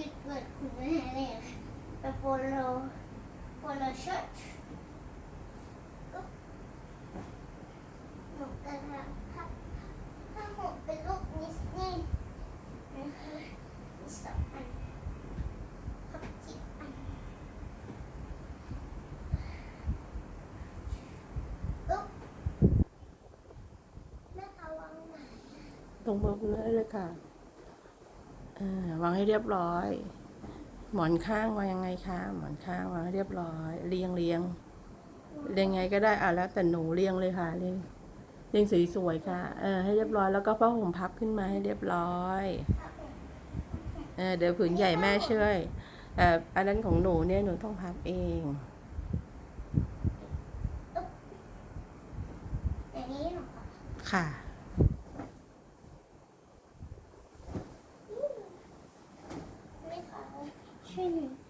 จุดเกิดคุณแม่เลยเป็นโโลโปโลชุดหนูกระทำบถ้าหนูเป็นลูกนิสนี่นะคะมีสองอันครับจิอันอุ๊แม่เอาวางไหนตรงบอเลยค่ะ ให้เรียบร้อย หมอนข้างวางยังไงคะ หมอนข้างวางให้เรียบร้อย เรียงเรียงเรียงไงก็ได้อะแล้วแต่หนูเรียงเลยค่ะเรียงเรียงสวยๆค่ะเออให้เรียบร้อยแล้วก็ผ้าห่มพับขึ้นมาให้เรียบร้อยเออเดี๋ยวผืนใหญ่แม่ช่วยเอ่ออันนั้นของหนูเนี่ยหนูต้องพับเองอย่างนี้เหรอคะ ค่ะ